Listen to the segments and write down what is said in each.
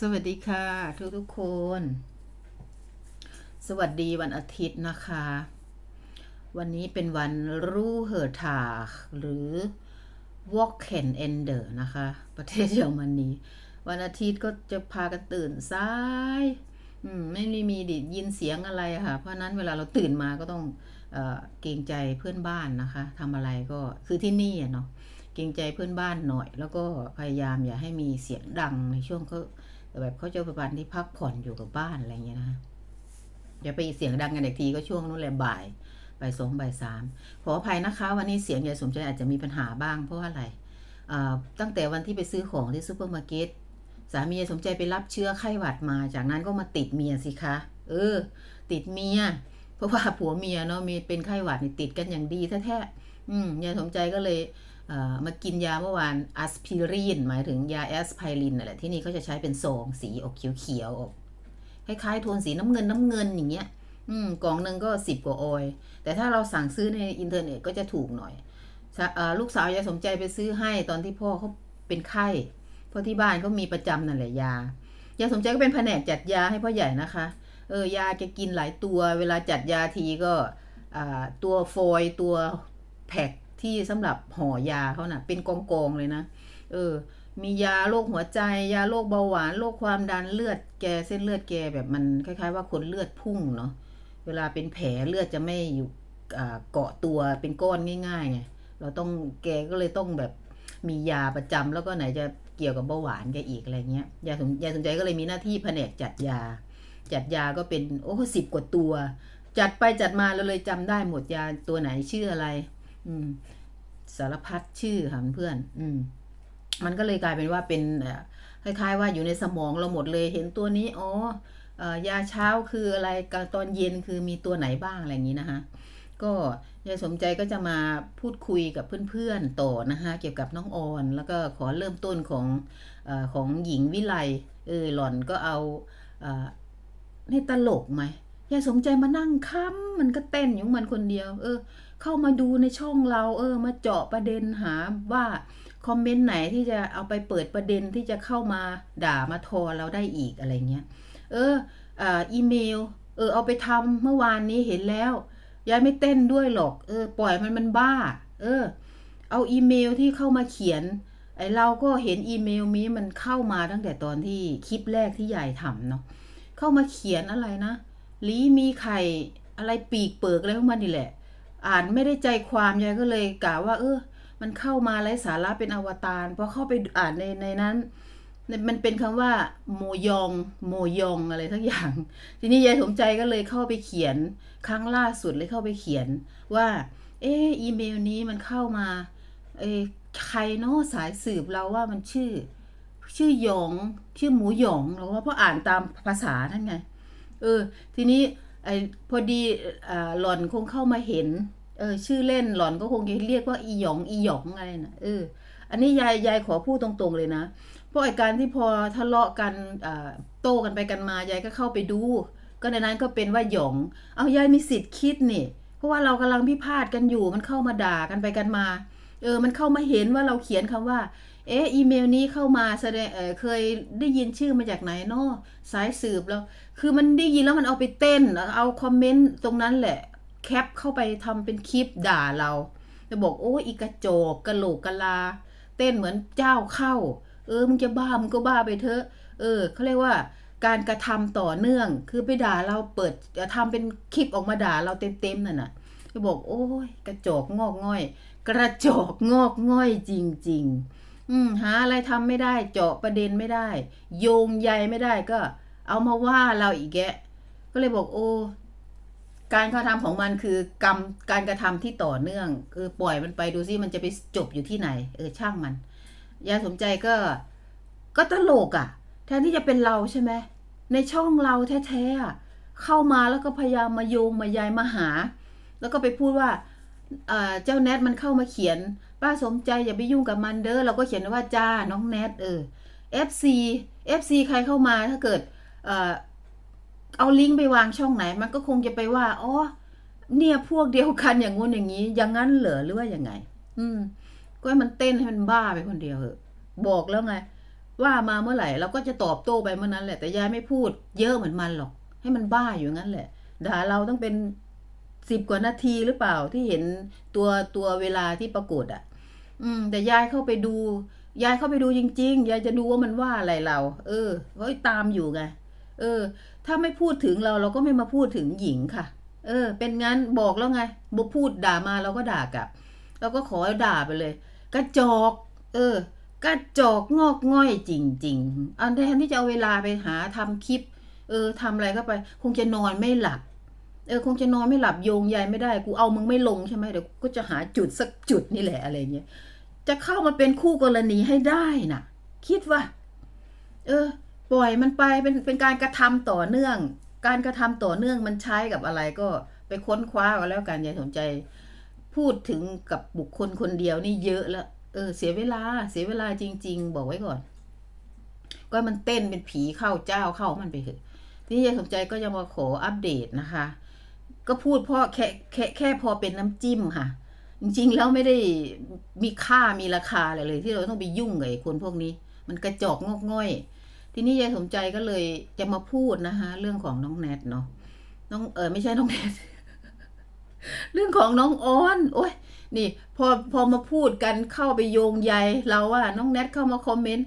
สวัสดีค่ะทุกทุกคน สวัสดีวันอาทิตย์นะคะ วันนี้เป็นวันรูเฮอร์ทาหรือ w a l k e n Ender นะคะ ประเทศเยอรมนีวันอาทิตย์ก็จะพากันตื่นสายอืมไม่ได้มีดิยินเสียงอะไรค่ะ เพราะนั้นเวลาเราตื่นมาก็ต้องเอเกรงใจเพื่อนบ้านนะคะทำอะไรก็คือที่นี่อะเนาะเกรงใจเพื่อนบ้านหน่อย แล้วก็พยายามอย่าให้มีเสียงดังในช่วงเขา แบบเขาเจะประวันที่พักผ่อนอยู่กับบ้านอะไรเงี้ยนะคะอย่าไปเสียงดังกันอีกทีก็ช่วงนู้นแหละบ่ายบ่ายสองบ่ายสามขออภัยนะคะ วันนี้เสียงยายสมใจอาจจะมีปัญหาบ้างเพราะว่าอะไรตั้งแต่วันที่ไปซื้อของที่ซูเปอร์มาร์เก็ตสามีสมใจไปรับเชื้อไข้หวัดมา จากนั้นก็มาติดเมียสิคะ เออ ติดเมีย เพราะว่าผัวเมียเนาะมีเป็นไข้หวัดนี่ติดกันอย่างดีแท้ๆอืมยายสมใจก็เลย มากินยาเมื่อวานอัสพิรินหมายถึงยาแอสไพรินนั่นแหละที่นี่เขาจะใช้เป็นซองสีออกเขียวๆออกคล้ายๆโทนสีน้ำเงินน้ำเงินอย่างเงี้ย อืมกล่องหนึ่งก็สิบกว่าออย แต่ถ้าเราสั่งซื้อในอินเทอร์เน็ตก็จะถูกหน่อยอลูกสาวยายสมใจไปซื้อให้ตอนที่พ่อเขาเป็นไข้เพราะที่บ้านก็มีประจำนั่นแหละยายาสมใจก็เป็นแผนกจัดยาให้พ่อใหญ่นะคะ เออยาแกกินหลายตัว เวลาจัดยาทีก็ตัวฟอยตัวแพ็ค ที่สำหรับห่อยาเขาน่ะ เป็นกองๆเลยนะ เออ มียาโรคหัวใจ ยาโรคเบาหวาน โรคความดันเลือดแกเส้นเลือดแกแบบมันคล้าย ๆ ว่าคนเลือดพุ่งเนาะ เวลาเป็นแผลเลือดจะไม่อยู่เกาะตัวเป็นก้อนง่ายๆไง เราต้องแกก็เลยต้องแบบมียาประจำแล้วก็ไหนจะเกี่ยวกับเบาหวานแกอีกอะไรเงี้ย ยาสนยาสนใจก็เลยมีหน้าที่แผนกจัดยา จัดยาก็เป็นโอ้สิบกว่าตัว จัดไปจัดมาเราเลยจำได้หมดยาตัวไหนชื่ออะไร อืม สารพัดชื่อค่ะเพื่อน อืม มันก็เลยกลายเป็นว่าเป็นคล้ายๆ ว่าอยู่ในสมองเราหมดเลยเห็นตัวนี้อ๋ออยาเช้าคืออะไรกลางตอนเย็นคือมีตัวไหนบ้างอะไรอย่างนี้นะคะก็ยายสมใจก็จะมาพูดคุยกับเพื่อนๆต่อนะคะเกี่ยวกับน้องออน แล้วก็ขอเริ่มต้นของอของหญิงวิไลเออหล่อนก็เอาออนี่ตลกไหม ยายสมใจมานั่งค้ำมันก็เต้นอยู่มันคนเดียว เออ เข้ามาดูในช่องเรา เออ มาเจาะประเด็นหาว่าคอมเมนต์ไหนที่จะเอาไปเปิดประเด็นที่จะเข้ามาด่ามาทอเราได้อีกอะไรเงี้ย เอออ่าอีเมล เออ เอาไปทำเมื่อวานนี้เห็นแล้ว ยายไม่เต้นด้วยหรอก เออ ปล่อยมันมันบ้า เออ เอาอีเมลที่เข้ามาเขียน ไอเราก็เห็นอีเมลนี้มันเข้ามาตั้งแต่ตอนที่คลิปแรกที่ยายทำเนาะ เข้ามาเขียนอะไรนะ ลีมีไข่อะไรปีกเปิกอะไรของมันนี่แหละ อ่านไม่ได้ใจความยายก็เลยกล่าวว่า เออ มันเข้ามาไร้สาระเป็นอวตารพอเข้าไปอ่านในในนั้นมันเป็นคำว่าโมยองโมยองอะไรทั้งอย่าง ทีนี้ยายสมใจก็เลยเข้าไปเขียน ครั้งล่าสุดเลยเข้าไปเขียนว่า เอออีเมลนี้มันเข้ามา เออใครเนาะสายสืบเราว่ามันชื่อ ชื่อหยอง ชื่อหมูหยองเราว่าเพราะอ่านตามภาษาท่านไง เออ ทีนี้ไอ้พอดีอ่าหล่อนคงเข้ามาเห็น เออ ชื่อเล่นหล่อนก็คงจะเรียกว่าอีหยองอีหยองอะไรนะเออ อันนี้ยายยายขอพูดตรงๆเลยนะเพราะไอ้การที่พอทะเลาะกันอ่าโต้กันไปกันมายายก็เข้าไปดู ก็ในนั้นก็เป็นว่าหยอง เอายายมีสิทธิ์คิดนี่เพราะว่าเรากำลังพิพาทกันอยู่มันเข้ามาด่ากันไปกันมา เออ มันเข้ามาเห็นว่าเราเขียนคำว่า เอ๊ะอีเมลนี้เข้ามาแสดงเออเคยได้ยินชื่อมาจากไหนเนาะสายสืบแล้ว คือมันได้ยินแล้วมันเอาไปเต้น เอาคอมเมนต์ตรงนั้นแหละ แคปเข้าไปทำเป็นคลิปด่าเราจะบอกโอ้อีกระโจกกระโหลกกะลา เต้นเหมือนเจ้าเข้า เออมึงจะบ้ามึงก็บ้าไปเถอะ เออเขาเรียกว่าการกระทำต่อเนื่อง คือไปด่าเราเปิดทำเป็นคลิปออกมาด่าเราเต็มๆนั่นน่ะจะบอกโอ้ยกระจอกงอกง่อย กระจอกงอกง่อยจริง ๆ อืมหาอะไรทำไม่ได้ เจาะประเด็นไม่ได้ โยงใยไม่ได้ก็ เอามาว่าเราอีกแกะก็เลยบอกโอ้การกระทำของมันคือกรรมการกระทำที่ต่อเนื่อง คือปล่อยมันไปดูซิมันจะไปจบอยู่ที่ไหน เออช่างมัน ยายสมใจก็ ก็ตลกอะ่ะ แทนที่จะเป็นเราใช่ไหมในช่องเราแท้ๆอะเข้ามาแล้วก็พยายามมาโยงมายายมาหา แล้วก็ไปพูดว่าเจ้าแนทมันเข้ามาเขียน ป้าสมใจอย่าไปยุ่งกับมันเด้อเราก็เขียนว่าจ้าน้องแนทเออ FC FC ใครเข้ามาถ้าเกิดเอ่อเอาลิงก์ไปวางช่องไหน มันก็คงจะไปว่าอ๋อเนี่ยพวกเดียวกันอย่างงู้นอย่างนี้ อย่างนั้นเหรอหรือว่าอย่างไง อืม ก็ให้มันเต้นให้มันบ้าไปคนเดียวเหอะบอกแล้วไง ว่ามาเมื่อไหร่เราก็จะตอบโต้ไปเมื่อนั้นแหละแต่ยายไม่พูด เยอะเหมือนมันหรอก ให้มันบ้าอยู่งั้นแหละด่าเราต้องเป็นสิบกว่านาทีหรือเปล่าที่เห็นตัวตัวเวลาที่ปรากฏอะ อืม แต่ยายเข้าไปดู ยายเข้าไปดูจริง ๆ ยายจะดูว่ามันว่าอะไรเรา เออเฮ้ยตามอยู่ไง เออ ถ้าไม่พูดถึงเราเราก็ไม่มาพูดถึงหญิงค่ะ เออ เป็นงั้นบอกแล้วไงบพูดด่ามาเราก็ด่ากลับเราก็ขอด่าไปเลย กระจอก เออ กระจอกงอกง่อยจริง ๆ อันแทนที่จะเอาเวลาไปหาทำคลิป เออทำอะไรก็ไป คงจะนอนไม่หลับ เออคงจะนอนไม่หลับโยงใยไม่ได้ กูเอามึงไม่ลงใช่ไหมเดี๋ยวก็จะหาจุดสักจุดนี่แหละอะไรเงี้ยจะเข้ามาเป็นคู่กรณีให้ได้น่ะ คิดว่า เออ ปล่อยมันไปเป็นเป็นการกระทำต่อเนื่อง การกระทำต่อเนื่องมันใช้กับอะไรก็ไปค้นคว้าเอาแล้วกันอย่าสนใจ พูดถึงกับบุคคลคนเดียวนี่เยอะแล้วเออ เสียเวลา เสียเวลาจริง ๆ บอกไว้ก่อน ก็มันเต้นเป็นผีเข้าเจ้าเข้ามันไปเถอะทีนี้ยายสมใจก็ยังมาขออัปเดตนะคะ ก็พูดเพราะแค่แค่แค่พอเป็นน้ำจิ้มค่ะ จริงๆแล้วไม่ได้มีค่ามีราคาอะไรเลย ที่เราต้องไปยุ่งกับคนพวกนี้ มันกระจอกงอกง่อย ทีนี้ยายสมใจก็เลยจะมาพูดนะคะ เรื่องของน้องแนทเนาะน้องเออไม่ใช่น้องแนทเรื่องของน้องออนโอ้ยนี่ พอพอมาพูดกันเข้าไปโยงใยเราว่าน้องแนทเข้ามาคอมเมนต์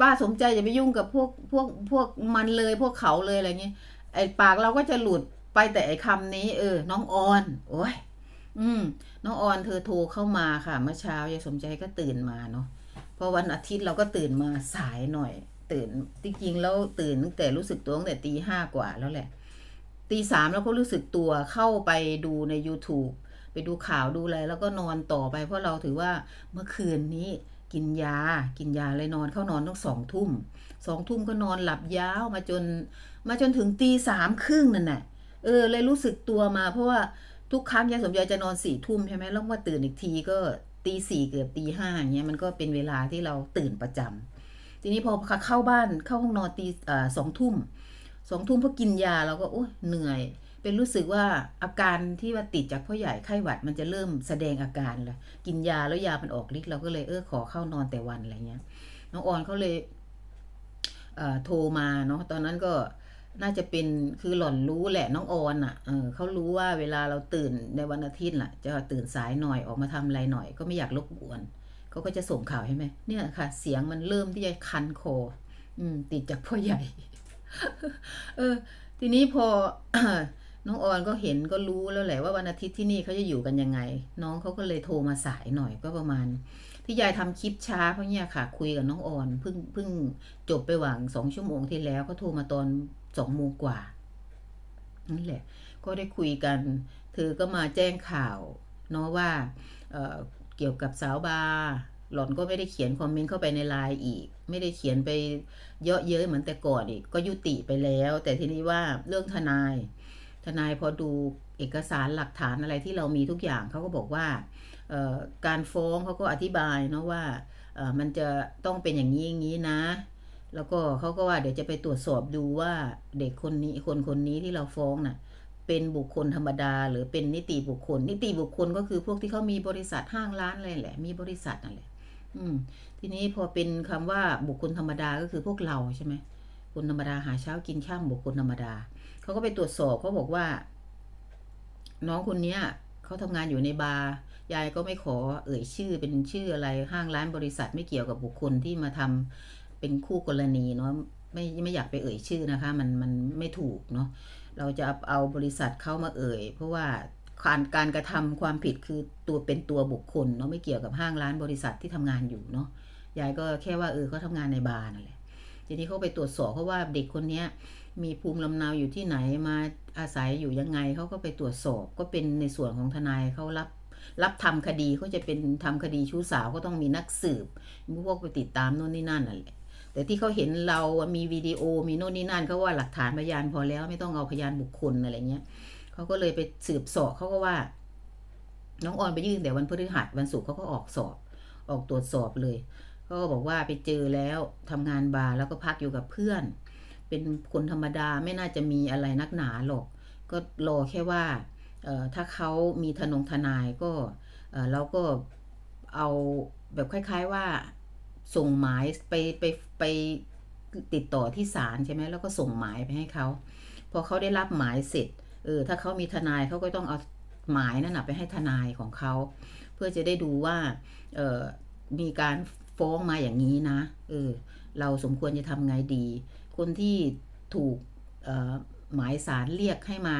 ป้าสมใจอย่าไปยุ่งกับพวกพวกพวกมันเลยพวกเขาเลยอะไรเงี้ยไอ้ปากเราก็จะหลุด ไปแต่ไอ้คำนี้ เออ น้องออน โอ้ยอืม น้องออนเธอโทรเข้ามาค่ะ เมื่อเช้ายายสมใจก็ตื่นมาเนาะเพราะวันอาทิตย์เราก็ตื่นมาสายหน่อย ตื่นจริงๆแล้วตื่นตั้งแต่รู้สึกตัวตั้งแต่ตีห้ากว่าแล้วแหละตีสามแล้วก็รู้สึกตัวเข้าไปดูใน YouTube ไปดูข่าวดูอะไรแล้วก็นอนต่อไป เพราะเราถือว่าเมื่อคืนนี้กินยา กินยาเลยนอนเข้านอนตั้งสองทุ่มสองทุ่มก็นอนหลับยาวมาจน มาจนถึงตีสามครึ่งนั่นน่ะ เออ เลยรู้สึกตัวมา เพราะว่าทุกครั้งยายสมยายจะนอนสี่ทุ่มใช่ไหมแล้วมาตื่นอีกทีก็ตีสี่เกือบตีห้าอย่างเงี้ยมันก็เป็นเวลาที่เราตื่นประจำทีนี้พอเข้าบ้านเข้าห้องนอนตีสองทุ่มสองทุ่มพอกินยาเราก็โอ้ยเหนื่อย เป็นรู้สึกว่าอาการที่ว่าติดจากพ่อใหญ่ไข้หวัดมันจะเริ่มแสดงอาการแล้วกินยาแล้วยามันออกฤทธิ์เราก็เลยเออขอเข้านอนแต่วันอะไรเงี้ยน้องออนเขาเลยเโทรมาเนาะตอนนั้นก็ น่าจะเป็นคือหล่อนรู้แหละน้องออนอะเออเขารู้ว่าเวลาเราตื่นในวันอาทิตย์ล่ะ จะตื่นสายหน่อยออกมาทำอะไรหน่อย ก็ไม่อยากรบกวนเขาก็จะส่งข่าวให้ไหมเนี่ยค่ะ เสียงมันเริ่มที่จะคันคออืม ติดจากพ่อใหญ่ เออ ทีนี้พอน้องออนก็เห็นก็รู้แล้วแหละว่าวันอาทิตย์ที่นี่เขาจะอยู่กันยังไง น้องเขาก็เลยโทรมาสายหน่อยก็ประมาณ ที่ยายทำคลิปช้าเพราะเนี่ยค่ะ คุยกับน้องออนเพิ่งเพิ่งจบไปหวังสองชั่วโมงที่แล้วเขาโทรมาตอน สองโมงกว่านั่นแหละ ก็ได้คุยกัน เธอก็มาแจ้งข่าวเนาะว่าเเกี่ยวกับสาวบาร์หล่อนก็ไม่ได้เขียนคอมเมนต์เข้าไปในไลน์อีก ไม่ได้เขียนไปเยอะเย้ยเหมือนแต่ก่อนอีก ก็ยุติไปแล้ว แต่ทีนี้ว่าเรื่องทนาย ทนายพอดูเอกสารหลักฐานอะไรที่เรามีทุกอย่างเขาก็บอกว่าการฟ้องเขาก็อธิบายเนาะว่ามันจะต้องเป็นอย่างนี้อย่างนี้นะ แล้วก็เขาก็ว่าเดี๋ยวจะไปตรวจสอบดูว่าเด็กคนนี้คนคนนี้ที่เราฟ้องน่ะ เป็นบุคคลธรรมดา หรือเป็นนิติบุคคล นิติบุคคลก็คือพวกที่เขามีบริษัทห้างร้านอะไรแหละ มีบริษัทนั่นแหละ อืม ทีนี้พอเป็นคำว่าบุคคลธรรมดาก็คือพวกเราใช่ไหมคนธรรมดาหาเช้ากินข้ามบุคคลธรรมดาเขาก็ไปตรวจสอบเขาบอกว่า น้องคนเนี้ยเขาทำงานอยู่ในบาร์ยายก็ไม่ขอเอ่ยชื่อเป็นชื่ออะไรห้างร้านบริษัทไม่เกี่ยวกับบุคคลที่มาทำ เป็นคู่กรณีเนาะไม่ไม่อยากไปเอ่ยชื่อนะคะ มันมันไม่ถูกเนาะเราจะเอาบริษัทเข้ามาเอ่ย เพราะว่าการการกระทำความผิดคือตัวเป็นตัวบุคคลเนาะไม่เกี่ยวกับห้างร้านบริษัทที่ทำงานอยู่เนาะยายก็แค่ว่าเออเขาทำงานในบาร์นั่นแหละทีนี้เขาไปตรวจสอบเพราะว่าเด็กคนเนี้ยมีภูมิลำเนาอยู่ที่ไหนมาอาศัยอยู่ยังไงเขาก็ไปตรวจสอบก็เป็นในส่วนของทนายเขารับรับทำคดีเขาจะเป็นทำคดีชู้สาวก็ต้องมีนักสืบพวกไปติดตามโน่นนี่นั่นนั่นแหละ แต่ที่เขาเห็นเรามีวิดีโอมีโน่นนี่นั่นเขาว่าหลักฐานพยานพอแล้วไม่ต้องเอาพยานบุคคลอะไรเงี้ยเขาก็เลยไปสืบสอบเขาก็ว่า น้องออนไปยื่นแต่วันพฤหัสวันศุกร์เขาก็ออกสอบ ออกตรวจสอบเลยเขาก็บอกว่าไปเจอแล้วทำงานบาร์แล้วก็พักอยู่กับเพื่อน เป็นคนธรรมดาไม่น่าจะมีอะไรนักหนาหรอก ก็รอแค่ว่าถ้าเขามีทนงทนายก็เราก็เอาแบบคล้าย ๆว่า ส่งหมายไปไปไปติดต่อที่ศาลใช่ไหมแล้วก็ส่งหมายไปให้เขาพอเขาได้รับหมายเสร็จเออถ้าเขามีทนายเขาก็ต้องเอาหมายนั่นนะไปให้ทนายของเขาเพื่อจะได้ดูว่าเออมีการฟ้องมาอย่างนี้นะเออเราสมควรจะทำไงดี คนที่ถูกเออหมายสารเรียกให้มา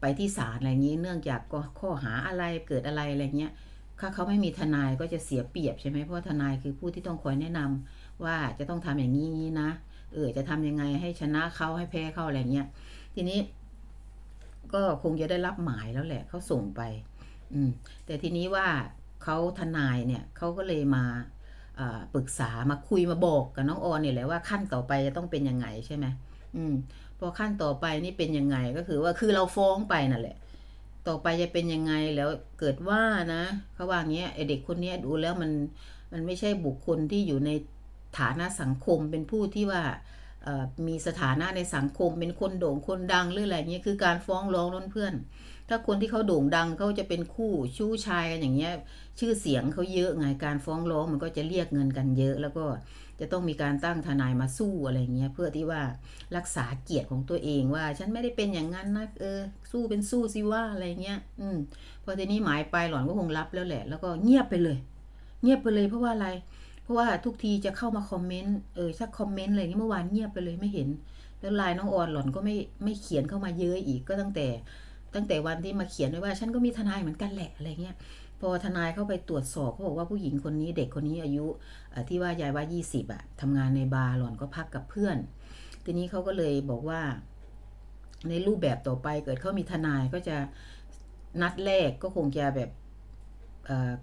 ไปที่ศาลอะไรอย่างนี้ เนื่องจากก็ข้อหาอะไรเกิดอะไรอะไรเงี้ย ถ้าเขาไม่มีทนายก็จะเสียเปรียบใช่ไหมเพราะทนายคือผู้ที่ต้องคอยแนะนำว่าจะต้องทำอย่างนี้นะ เออจะทำยังไงให้ชนะเขาให้แพ้เขาอะไรเงี้ยทีนี้ ก็คงจะได้รับหมายแล้วแหละเขาส่งไป อืม แต่ทีนี้ว่าเขาทนายเนี่ยเขาก็เลยมาอ่าปรึกษามาคุยมาบอกกับน้องออนเนี่ยแหละว่าขั้นต่อไปจะต้องเป็นยังไงใช่ไหมอืมพอขั้นต่อไปนี่เป็นยังไงก็คือว่าคือเราฟ้องไปนั่นแหละ ต่อไปจะเป็นยังไงแล้วเกิดว่านะเขาว่างี้ไอเด็กคนนี้ดูแล้วมันมันไม่ใช่บุคคลที่อยู่ในฐานะสังคมเป็นผู้ที่ว่ามีสถานะในสังคมเป็นคนโด่งคนดังหรืออะไรเงี้ยคือการฟ้องร้องน้นเพื่อน ถ้าคนที่เขาโด่งดังเขาจะเป็นคู่ชู้ชายกันอย่างเงี้ย ชื่อเสียงเขาเยอะไงการฟ้องร้องมันก็จะเรียกเงินกันเยอะ แล้วก็จะต้องมีการตั้งทนายมาสู้อะไรเงี้ยเพื่อที่ว่ารักษาเกียรติของตัวเองว่า ฉันไม่ได้เป็นอย่างนั้นนะเออ สู้เป็นสู้สิว่าอะไรเงี้ย อืมพอทีนี้หมายไปหล่อนก็คงรับแล้วแหละ แล้วก็เงียบไปเลย เงียบไปเลยเพราะว่าอะไร เพราะว่าทุกทีจะเข้ามาคอมเมนต์เออสักคอมเมนต์อะไรนี้เมื่อวานเงียบไปเลยไม่เห็น แล้วไลน์น้องออนหล่อนก็ไม่ไม่เขียนเข้ามาเยอะอีกก็ตั้งแต่ ตั้งแต่วันที่มาเขียนไว้ว่า ฉันก็มีทนายเหมือนกันแหละอะไรเงี้ยพอทนายเข้าไปตรวจสอบเขาบอกว่าผู้หญิงคนนี้เด็กคนนี้อายุที่ว่ายายว่า 20อะทำงานในบาร์หล่อนก็พักกับเพื่อน ทีนี้เขาก็เลยบอกว่า ในรูปแบบต่อไปเกิดเขามีทนายก็จะนัดแรกก็คงจะแบบ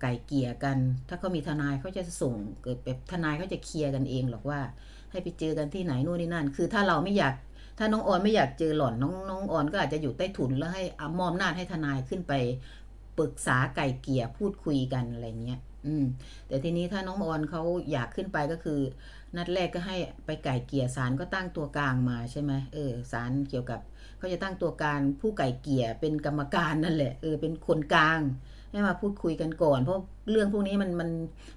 ไก่เกลี่ยกัน ถ้าเขามีทนายเขาจะส่งเกิดแบบทนายเขาจะเคลียร์กันเองหรอกว่า ให้ไปเจอกันที่ไหนนู่นนี่นั่น คือถ้าเราไม่อยาก ถ้าน้องออนไม่อยากเจอหล่อนน้องน้องออนก็อาจจะอยู่ใต้ถุนแล้วให้อามอมนาจให้ทนายขึ้นไปปรึกษาไก่เกี่ยพูดคุยกันอะไรเงี้ย อืม แต่ทีนี้ถ้าน้องออนเขาอยากขึ้นไปก็คือ นัดแรกก็ให้ไปไก่เกี่ยศาลก็ตั้งตัวกลางมาใช่ไหมเออศาลเกี่ยวกับเขาจะตั้งตัวกางผู้ไก่เกี่ยเป็นกรรมการนั่นแหละเออเป็นคนกลางให้มาพูดคุยกันก่อน เพราะเรื่องพวกนี้มันมัน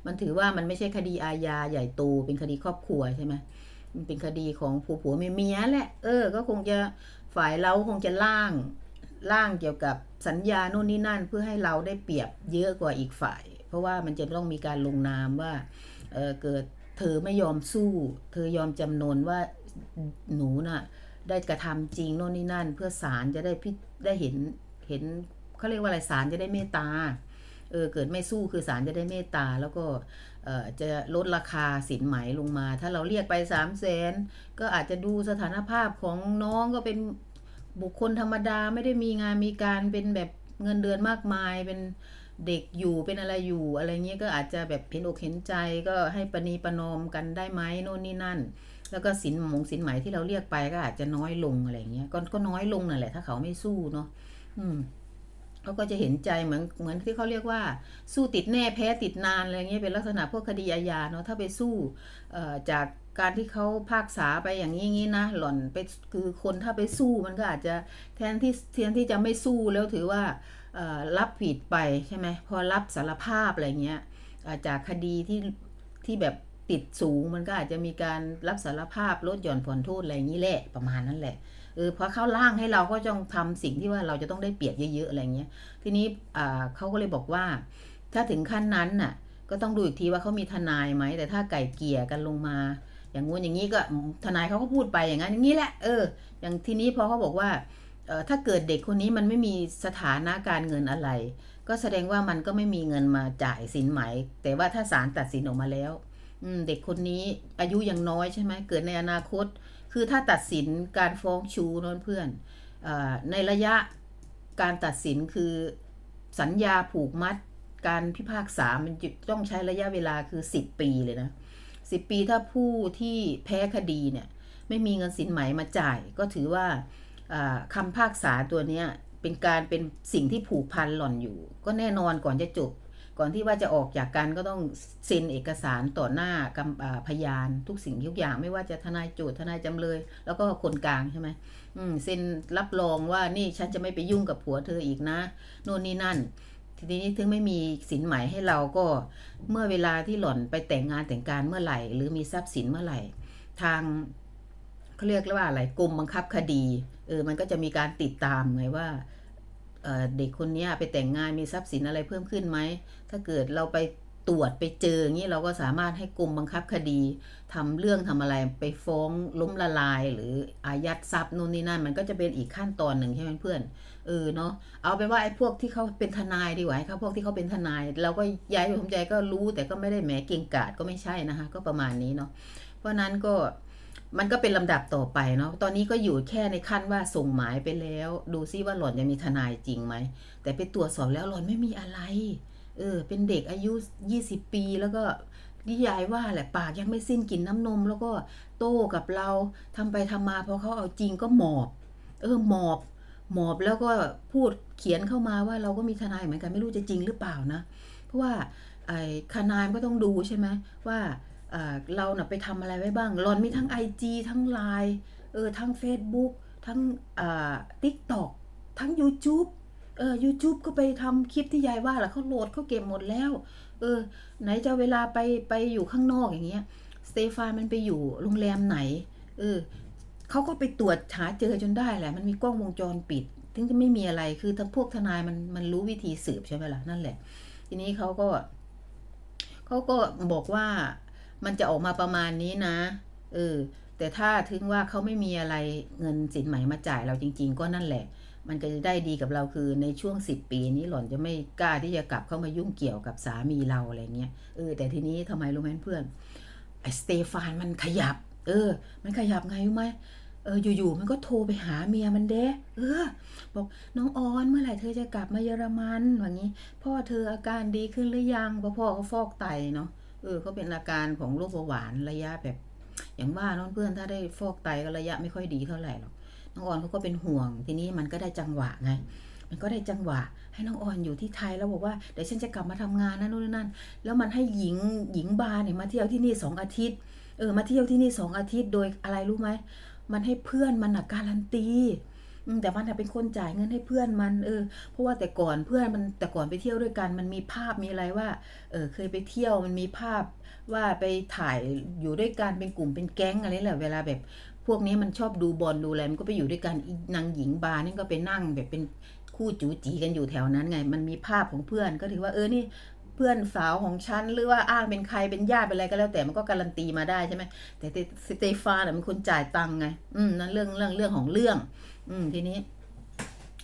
มันถือว่ามันไม่ใช่คดีอาญาใหญ่โตเป็นคดีครอบครัวใช่ไหม มันเป็นคดีของผัวผัวเมียเมียแหละ เออ ก็คงจะฝ่ายเราคงจะล่างล่างเกี่ยวกับสัญญาโน่นนี่นั่น เพื่อให้เราได้เปรียบเยอะกว่าอีกฝ่าย เพราะว่ามันจะต้องมีการลงนามว่าเออเกิดเธอไม่ยอมสู้ เธอยอมจำนนว่าหนูน่ะ ได้กระทำจริงโน่นนี่นั่น เพื่อศาลจะได้พิได้เห็นเห็นเขาเรียกว่าอะไรศาลจะได้เมตตาเออเกิดไม่สู้คือศาลจะได้เมตตาแล้วก็ จะลดราคาสินไหมลงมา ถ้าเราเรียกไปสามแสนก็อาจจะดูสถานภาพของน้องก็เป็นบุคคลธรรมดาไม่ได้มีงานมีการเป็นแบบเงินเดือนมากมายเป็นเด็กอยู่เป็นอะไรอยู่อะไรเงี้ยก็อาจจะแบบเห็นอกเห็นใจก็ให้ประนีประนอมกันได้ไหมโน่นนี่นั่น แล้วก็สินหมงสินไหมที่เราเรียกไปก็อาจจะน้อยลงอะไรเงี้ยก็ก็น้อยลงนั่นแหละถ้าเขาไม่สู้เนาะอืม เขาก็จะเห็นใจเหมือนเหมือนที่เขาเรียกว่า สู้ติดแน่แพ้ติดนานอะไรเงี้ยเป็นลักษณะพวกคดีอาญาเนาะถ้าไปสู้จากการที่เขาพากษาไปอย่างนี้งี้นะหล่อนไปคือคนถ้าไปสู้มันก็อาจจะแทนที่แทนที่จะไม่สู้แล้วถือว่ารับผิดไปใช่ไหมพอรับสารภาพอะไรเงี้ยจากคดีที่ที่แบบติดสูงมันก็อาจจะมีการรับสารภาพลดหย่อนผ่อนโทษอะไรอย่างนี้แหละประมาณนั้นแหละ เออพอเข้าล่างให้เราก็ต้องทำสิ่งที่ว่าเราจะต้องได้เปรียบเยอะๆอะไรเงี้ย ทีนี้เขาก็เลยบอกว่า ถ้าถึงขั้นนั้นน่ะ ก็ต้องดูอีกทีว่าเขามีทนายไหม แต่ถ้าไก่เกลี่ยกันลงมา อย่างงู้นอย่างนี้ก็ทนายเขาก็พูดไปอย่างนั้นอย่างนี้แหละ เออ อย่างทีนี้พอเขาบอกว่าเออถ้าเกิดเด็กคนนี้มันไม่มีสถานะการเงินอะไร ก็แสดงว่ามันก็ไม่มีเงินมาจ่ายสินไหม แต่ว่าถ้าศาลตัดสินออกมาแล้วเด็กคนนี้อายุยังน้อยใช่ไหมเกิดในอนาคต คือถ้าตัดสินการฟ้องชูนนเพื่อนอในระยะการตัดสินคือสัญญาผูกมัด การพิพากษา มันต้องใช้ระยะเวลาคือ 10 ปีเลยนะ10ปีถ้าผู้ที่แพ้คดีเนี่ยไม่มีเงินสินไหมมาจ่าย ก็ถือว่าคำพิพากษาตัวเนี้ยเป็นการเป็นสิ่งที่ผูกพันหล่อนอยู่ ก็แน่นอนก่อนจะจบ ก่อนที่ว่าจะออกจากกันก็ต้องเซ็นเอกสารต่อหน้ากำอ่าพยานทุกสิ่งทุกอย่างไม่ว่าจะทนายโจทย์ทนายจำเลย แล้วก็คนกลางใช่ไหมเซ็นรับรองว่านี่ฉันจะไม่ไปยุ่งกับผัวเธออีกนะโน่นนี่นั่น ทีนี้ถึงไม่มีสินไหมให้เราก็เมื่อเวลาที่หล่อนไปแต่งงานแต่งการเมื่อไหร่ หรือมีทรัพย์สินเมื่อไหร่ ทางเขาเรียกว่าอะไรกรมบังคับคดีเออมันก็จะมีการติดตามไงว่า เด็กคนนี้ไปแต่งงานมีทรัพย์สินอะไรเพิ่มขึ้นไหม ถ้าเกิดเราไปตรวจไปเจออย่างนี้เราก็สามารถให้กรมบังคับคดีทำเรื่องทำอะไรไปฟ้องล้มละลาย หรืออายัดทรัพย์นู่นนี่นั่นมันก็จะเป็นอีกขั้นตอนหนึ่งใช่ไหมเพื่อนเออเนาะเอาเป็นว่าไอ้พวกที่เขาเป็นทนายดีกว่าให้เขาพวกที่เขาเป็นทนาย เราก็ย้ายไปผมใจก็รู้แต่ก็ไม่ได้แหมเก่งกาจก็ไม่ใช่นะคะก็ประมาณนี้เนาะเพราะนั้นก็ มันก็เป็นลำดับต่อไปเนาะ ตอนนี้ก็อยู่แค่ในขั้นว่าส่งหมายไปแล้ว ดูซิว่าหล่อนจะมีทนายจริงไหม แต่ไปตรวจสอบแล้วหล่อนไม่มีอะไร เออ เป็นเด็กอายุ 20 ปีแล้วก็ที่ยายว่าแหละปากยังไม่สิ้นกลินน้ำนม แล้วก็โต้กับเราทำไปทำมาพอเขาเอาจริงก็หมอบ เออหมอบ หมอบแล้วก็พูดเขียนเข้ามาว่าเราก็มีทนายเหมือนกันไม่รู้จะจริงหรือเปล่านะ เพราะว่าไอ้ทนายก็ต้องดูใช่ไหมว่า เอ่อเราน่ะไปทำอะไรไว้บ้างหลอนมีทั้ง IG ทั้ง Line เออทั้ง Facebook ทั้งอ่า TikTok ทั้ง YouTube เออ YouTube ก็ไปทำคลิปที่ยายว่าแหละเขาโหลดเขาเก็บหมดแล้ว เออ ไหนจะเวลาไปไปอยู่ข้างนอกอย่างเงี้ยสเตฟานมันไปอยู่โรงแรมไหน เออเขาก็ไปตรวจหาเจอจนได้แหละ มันมีกล้องวงจรปิดถึงจะไม่มีอะไรคือทั้งพวกทนายมันมันรู้วิธีสืบใช่ไหมล่ะนั่นแหละ ทีนี้เขาก็เขาก็บอกว่า มันจะออกมาประมาณนี้นะ เออ แต่ถ้าถึงว่าเขาไม่มีอะไรเงินสินไหม่มาจ่ายเราจริง ๆ ก็นั่นแหละ มันก็จะได้ดีกับเราคือในช่วงสิบปีนี้หล่อนจะไม่กล้าที่จะกลับเข้ามายุ่งเกี่ยวกับสามีเราอะไรเงี้ย เออ แต่ทีนี้ทำไมรู้ไหมเพื่อน ไอ้สเตฟานมันขยับ เออ มันขยับไงรู้ไหมเอออยู่ๆมันก็โทรไปหาเมียมันเด้เออ บอกน้องออนเมื่อไหร่เธอจะกลับมาเยอรมันว่างี้ พ่อเธออาการดีขึ้นหรือยังพราะพ่อเขาฟอกไตเนาะ เออเขาเป็นอาการของโรคเบาหวานระยะแบบ อย่างว่าน้องเพื่อนถ้าได้ฟอกไตก็ระยะไม่ค่อยดีเท่าไหร่หรอกน้องออนเขาก็เป็นห่วง ทีนี้มันก็ได้จังหวะไง มันก็ได้จังหวะ ให้น้องออนอยู่ที่ไทยแล้วบอกว่าเดี๋ยวฉันจะกลับมาทำงานนะนู่นนั่น แล้วมันให้หญิงหญิงบาร์เนี่ยมาเที่ยวที่นี่สองอาทิตย์ เออมาเที่ยวที่นี่สองอาทิตย์โดยอะไรรู้ไหมมันให้เพื่อนมันอะการันตี แต่มันเป็นคนจ่ายเงินให้เพื่อนมันเออเพราะว่าแต่ก่อนเพื่อนมันแต่ก่อนไปเที่ยวด้วยกัน มันมีภาพมีอะไรว่าเออเคยไปเที่ยวมันมีภาพว่าไปถ่ายอยู่ด้วยกันเป็นกลุ่มเป็นแก๊งอะไรแหละเวลาแบบพวกนี้มันชอบดูบอลดูอะไรมันก็ไปอยู่ด้วยกันนางหญิงบาร์นี่ก็ไปนั่งแบบเป็นคู่จูจีกันอยู่แถวนั้นไง มันมีภาพของเพื่อนก็ถือว่าเออนี่เพื่อนสาวของฉันหรือว่าอ้างเป็นใครเป็นญาติเป็นอะไรก็แล้วแต่มันก็การันตีมาได้ใช่ไหมแต่สเตฟานน่ะเป็นคนจ่ายตังค์ไงอืมนั่นเรื่องเรื่องเรื่องของเรื่อง อืม ทีนี้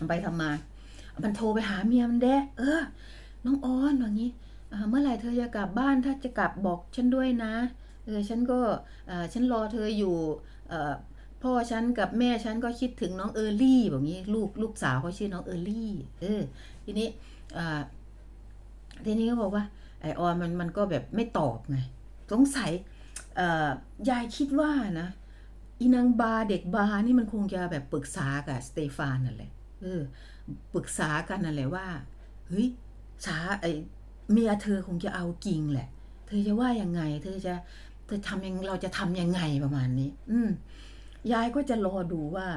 ไปทำมา มันโทรไปหาเมียมันเด้เออ น้องออนอย่างนี้เมื่อไหร่เธอจะกลับบ้านถ้าจะกลับบอกฉันด้วยนะ เออ ฉันก็เออฉันรอเธออยู่เออพ่อฉันกับแม่ฉันก็คิดถึงน้องเออร์ลี่แบบนี้ลูกลูกสาวเขาชื่อน้องเออร์ลี่ เออ ทีนี้อ่าทีนี้ก็บอกว่าไอออนมันมันก็แบบไม่ตอบไง สงสัยเออยายคิดว่านะ อีนางบาเด็กบานี่มันคงจะแบบปรึกษากับสเตฟานนั่นแหละเออปรึกษากันนั่นแหละว่าเฮ้ยสาไอเมียเธอคงจะเอาจริงแหละ เธอจะว่ายังไง เธอจะเธอทำยังเราจะทำยังไงประมาณนี้ อืมยายก็จะรอดูว่า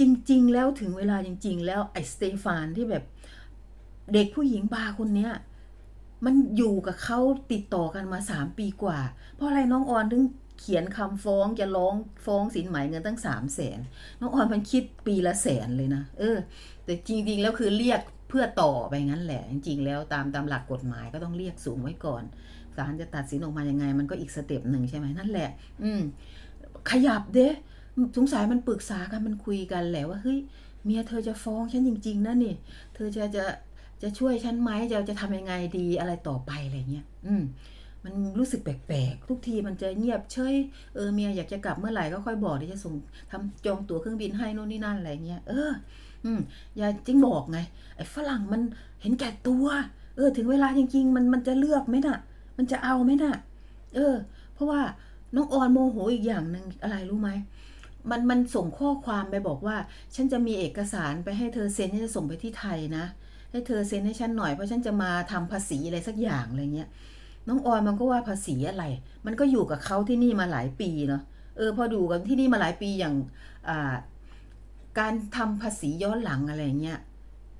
จริง ๆ แล้วถึงเวลาจริง ๆ แล้วไอ้สเตฟานที่แบบเด็กผู้หญิงบาคนเนี้ยมันอยู่กับเขาติดต่อกันมาสามปีกว่า เพราะอะไรน้องออนถึง เขียนคำฟ้องจะร้องฟ้องสินไหมเงินตั้งสามแสนน้องออนมันคิดปีละแสนเลยนะเออ แต่จริง ๆ แล้วคือเรียกเพื่อต่อไปงั้นแหละ จริง ๆ แล้วตามตามหลักกฎหมายก็ต้องเรียกสูงไว้ก่อนศาลจะตัดสินออกมายังไง มันก็อีกสเต็ปหนึ่งใช่ไหมนั่นแหละ อืม ขยับเด้สงสัยมันปรึกษากันมันคุยกันแหละว่าเฮ้ยเมียเธอจะฟ้องฉันจริง ๆนะนี่ เธอจะจะจะช่วยฉันไหมจะจะทำยังไงดีอะไรต่อไปอะไรเงี้ย อืม มันรู้สึกแปลกๆ ทุกทีมันจะเงียบเฉยเออเมียอยากจะกลับเมื่อไหร่ก็ค่อยบอกเดี๋ยวจะส่งทำจองตั๋วเครื่องบินให้นู่นนี่นั่นอะไรเงี้ยเออ อืมยายจึงบอกไงไอ้ฝรั่งมันเห็นแก่ตัว เออ ถึงเวลาจริงๆ มันมันจะเลือกไหมน่ะ มันจะเอาไหมน่ะ เออ เพราะว่าน้องออนโมโหอีกอย่างหนึ่งอะไรรู้ไหมมันมันส่งข้อความไปบอกว่า ฉันจะมีเอกสารไปให้เธอเซ็นที่จะส่งไปที่ไทยนะ ให้เธอเซ็นให้ฉันหน่อยเพราะฉันจะมาทำภาษีอะไรสักอย่างอะไรเงี้ย น้องออยมันก็ว่าภาษีอะไร มันก็อยู่กับเขาที่นี่มาหลายปีเนาะเออพอดูกันที่นี่มาหลายปีอย่างอ่าการทำภาษีย้อนหลังอะไรเงี้ย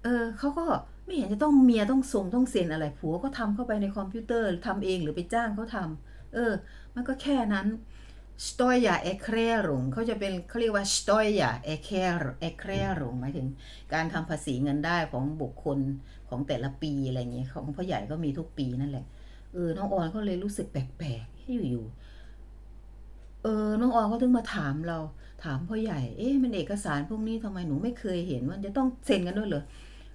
เออเขาก็ไม่เห็นจะต้องเมียต้องส่งต้องเซ็นอะไรผัวก็ทำเข้าไปในคอมพิวเตอร์ทำเองหรือไปจ้างเขาทำเออ มันก็แค่นั้น Steuer Erklärung เขาจะเป็นเขาเรียกว่า Steuer Erklärung หมายถึง การทำภาษีเงินได้ของบุคคลของแต่ละปีอะไรเงี้ยของพ่อใหญ่ก็มีทุกปีนั่นแหละ เออน้องออนก็เลยรู้สึกแปลกๆให้อยู่ๆเออน้องออนก็ถึงมาถามเรา ถามพ่อใหญ่ เอ๊ะมันเอกสารพวกนี้ทำไมหนูไม่เคยเห็นมันจะต้องเซ็นกันด้วยเหรอ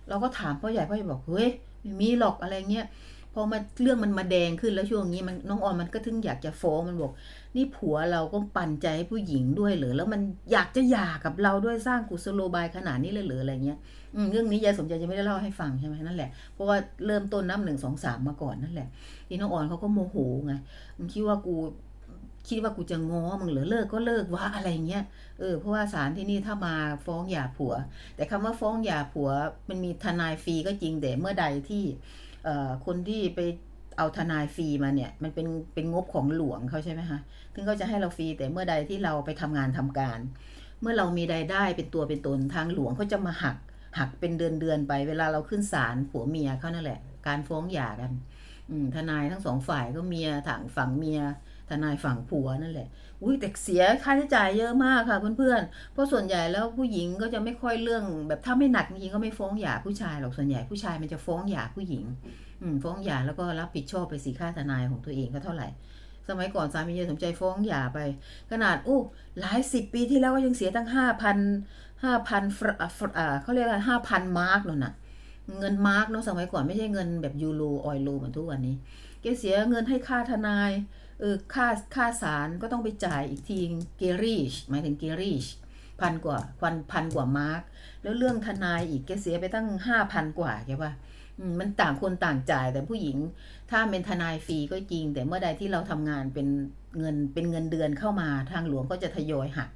เราก็ถามพ่อใหญ่พ่อใหญ่บอกเฮ้ยไม่มีหรอกอะไรเงี้ยพอมาเรื่องมันมาแดงขึ้นแล้วช่วงนี้มันน้องออนมันก็ถึงอยากจะฟ้องมันบอก นี่ผัวเราก็ปั่นใจให้ผู้หญิงด้วยเหรอแล้วมันอยากจะหย่ากับเราด้วยสร้างกุศโลบายขนาดนี้เลยเหรออะไรเงี้ย เรื่องนี้ยายสมใจจะไม่ได้เล่าให้ฟังใช่ไหมนั่นแหละ เพราะว่าเริ่มต้นน้ำหนึ่งสองสามมาก่อนนั่นแหละที่น้องอ่อนเขาก็โมโหไงมึงคิดว่ากูคิดว่ากูจะง้อมึงหรือเลิกก็เลิกวะอะไรเงี้ย เออเพราะว่าศาลที่นี่ถ้ามาฟ้องหย่าผัว แต่คำว่าฟ้องหย่าผัวมันมีทนายฟรีก็จริงแต่เมื่อใดที่เอ่อคนที่ไปเอาทนายฟรีมาเนี่ยมันเป็นเป็นงบของหลวงเขาใช่ไหมคะถึงเขาจะให้เราฟรีแต่เมื่อใดที่เราไปทำงานทำการ เมื่อเรามีรายได้เป็นตัวเป็นตนทางหลวงเขาจะมาหัก หักเป็นเดือนเดือนๆไป เวลาเราขึ้นศาลผัวเมียเขานั่นแหละ การฟ้องหย่ากัน อืทนายทั้งสองฝ่ายก็เมียถังฝั่งเมีย ทนายฝั่งผัวนั่นแหละ อุ้ยแต่เสียค่าใช้จ่ายเยอะมากค่ะเพื่อนๆ เพราะส่วนใหญ่แล้วผู้หญิงก็จะไม่ค่อยเรื่อง แบบถ้าไม่หนักจริงก็ไม่ฟ้องหย่าผู้ชายหรอกส่วนใหญ่ผู้ชายมันจะฟ้องหย่าผู้หญิง อืฟ้องหย่าแล้วก็รับผิดชอบไปสีค่าทนายของตัวเองก็เท่าไหร่ สมัยก่อนสามีจะสนใจฟ้องหย่าไป ขนาดโอ้หลายสิบปีที่แล้วก็ยังเสียตั้งห้าพันห้าพันฟรฟราเขาเรียกอะไรห้าพันมาร์กเลยน่ะเงินมาร์กเนาะสมัยก่อนไม่ใช่เงินแบบยูโรออยโลเหมือนทุกวันนี้แกเสียเงินให้ค่าทนายเออค่าค่าศาลก็ต้องไปจ่ายอีกทีเกริชหมายถึงเกริชพันกว่าพันพันกว่ามาร์กแล้วเรื่องทนายอีกแกเสียไปตั้งห้าพันกว่าแกว่า มันต่างคนต่างจ่ายแต่ผู้หญิง ถ้าเป็นทนายฟรีก็จริง แต่เมื่อใดที่เราทำงานเป็นเงินเป็นเงินเดือนเข้ามาทางหลวงก็จะทยอยหัก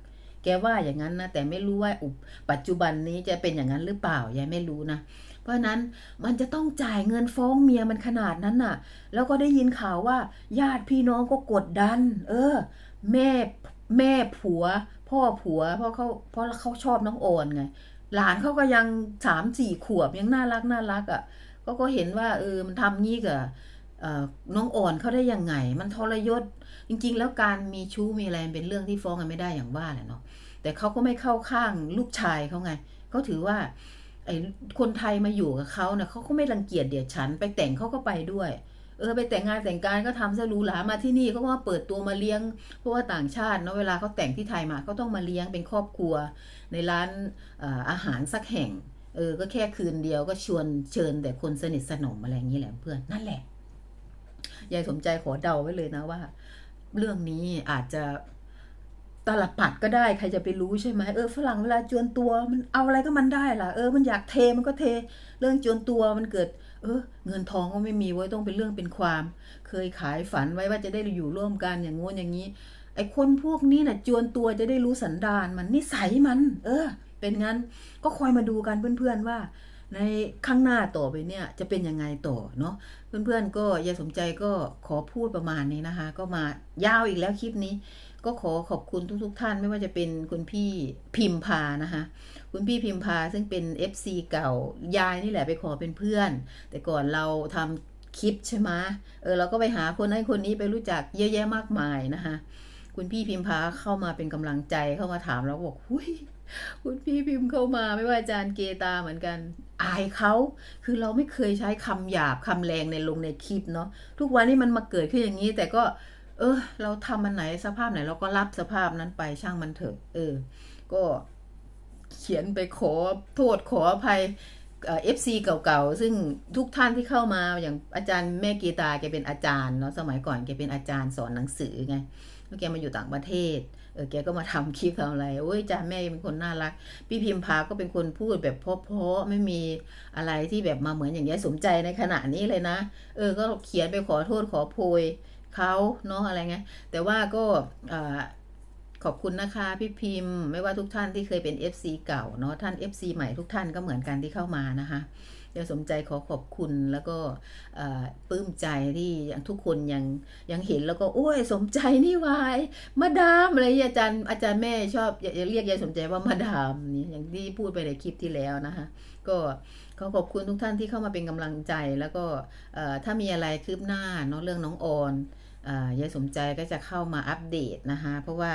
แกว่าอย่างนั้นนะแต่ไม่รู้ว่าอุปปัจจุบันนี้จะเป็นอย่างนั้นหรือเปล่ายายไม่รู้นะเพราะฉะนั้นมันจะต้องจ่ายเงินฟ้องเมียมันขนาดนั้นน่ะ แล้วก็ได้ยินข่าวว่า ญาติพี่น้องก็กดดัน เออ แม่แม่ผัว พ่อผัว เพราะเขาเพราะเขาชอบน้องโอนไง หลานเขาก็ยังสามสี่ขวบยังน่ารักน่ารักอะ่ะ ก็ก็เห็นว่าเออมันทำงี้กับน้องอ่อนเขาได้ยังไง มันทรยศ จริง ๆ แล้วการมีชู้มีอะไรเป็นเรื่องที่ฟ้องกันไม่ได้อย่างว่าแหละเนาะแต่เขาก็ไม่เข้าข้างลูกชายเขาไงเขาถือว่าไอ้คนไทยมาอยู่กับเขาเนี่ยเขาก็ไม่รังเกียจเดียดฉัน ไปแต่งเขาก็ไปด้วย เออไปแต่งงานแต่งการก็ทำซะรูหรามาที่นี่เขาก็มาเปิดตัวมาเลี้ยง เพราะว่าต่างชาติเนาะเวลาเขาแต่งที่ไทยมาเขาต้องมาเลี้ยงเป็นครอบครัว ในร้านอาหารสักแห่ง เออ ก็แค่คืนเดียวก็ชวนเชิญแต่คนสนิทสนมอะไรอย่างนี้แหละเพื่อนนั่นแหละ ยายสมใจขอเดาไว้เลยนะว่า เรื่องนี้อาจจะตลปัดก็ได้ใครจะไปรู้ใช่ไหมเออฝรั่งเวลาจวนตัวมันเอาอะไรก็มันได้ล่ะเออมันอยากเทมันก็เท เรื่องจวนตัวมันเกิด เออ เงินทองก็ไม่มีไว้ต้องเป็นเรื่องเป็นความ เคยขายฝันไว้ว่าจะได้อยู่ร่วมกันอย่างงู้นอย่างนี้ ไอ้คนพวกนี้น่ะจวนตัวจะได้รู้สันดานมันนิสัยมัน เออ เป็นงั้นก็คอยมาดูกันเพื่อนๆว่า ในข้างหน้าต่อไปเนี่ยจะเป็นยังไงต่อเนาะเพื่อนๆก็อย่าสนใจก็ขอพูดประมาณนี้นะคะ ก็มายาวอีกแล้วคลิปนี้ ก็ขอขอบคุณทุก ๆ ท่านไม่ว่าจะเป็นคุณพี่พิมพานะคะ คุณพี่พิมพาซึ่งเป็น FC เก่ายายนี่แหละไปขอเป็นเพื่อน แต่ก่อนเราทำคลิปใช่ไหมเออเราก็ไปหาคนนั้นคนนี้ไปรู้จักเยอะแยะมากมายนะคะ คุณพี่พิมพาเข้ามาเป็นกำลังใจเข้ามาถามแล้วบอกหุย คุณพี่พิมพ์เข้ามาไม่ว่าอาจารย์เกตาเหมือนกัน อายเขาคือเราไม่เคยใช้คำหยาบคำแรงในลงในคลิปเนาะทุกวันนี้มันมาเกิดขึ้นอย่างนี้ แต่ก็ เออ เราทำมันไหนสภาพไหน เราก็รับสภาพนั้นไปช่างมันเถอะเออ ก็เขียนไปขอโทษขออภัยเอฟซีเก่าๆ ซึ่งทุกท่านที่เข้ามาอย่างอาจารย์แม่กีตาแกเป็นอาจารย์เนาะสมัยก่อนแกเป็นอาจารย์สอนหนังสือไงแล้วแกมาอยู่ต่างประเทศ เออแกก็มาทำคลิปทำอะไรโอ้ยอาจาแม่เป็นคนน่ารัก พี่พิมพาก็เป็นคนพูดแบบเพาะๆไม่มีอะไรที่แบบมาเหมือนอย่างนี้ยสมใจในขณะนี้เลยนะ เออ ก็เขียนไปขอโทษขอโพยเขาเนาะอะไรเงี้ยแต่ว่าก็อขอบคุณนะคะพี่พิมพ์ ไม่ว่าทุกท่านที่เคยเป็น FC เก่าเนาะท่าน FC ใหม่ทุกท่านก็เหมือนกันที่เข้ามานะคะ เดี๋ยสมใจขอขอบคุณแล้วก็ปลื้มใจที่ทุกคนยังยังเห็นแล้วก็โอ้ยสมใจนี่วายมาดามอะไรอาจารย์อาจารย์แม่ชอบย่าอย่าเรียกยายสมใจว่ามาดามนี่อย่างที่พูดไปในคลิปที่แล้วนะคะก็ก็ขอบคุณทุกท่านที่เข้ามาเป็นกำลังใจแล้วก็ถ้ามีอะไรคืบหน้าเนาะเรื่องน้องออนยายสมใจก็จะเข้ามาอัปเดตนะคะเพราะว่า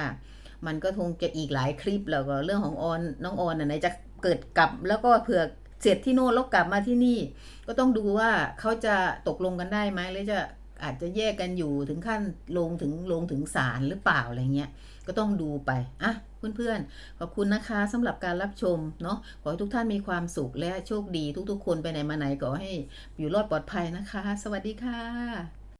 มันก็คงจะอีกหลายคลิปแล้วก็เรื่องของออนน้องออนน่ะไหนจะเกิดกลับแล้วก็เผื่อ เสร็จที่โน่นแล้วกลับมาที่นี่ ก็ต้องดูว่าเขาจะตกลงกันได้ไหมหรือจะอาจจะแยกกันอยู่ถึงขั้นลงถึงลงถึงศาลหรือเปล่าอะไรเงี้ยก็ต้องดูไปอะเพื่อนๆ ขอบคุณนะคะสำหรับการรับชมเนาะขอให้ทุกท่านมีความสุขและโชคดีทุกๆ คนไปไหนมาไหนก็ให้อยู่รอดปลอดภัยนะคะ สวัสดีค่ะ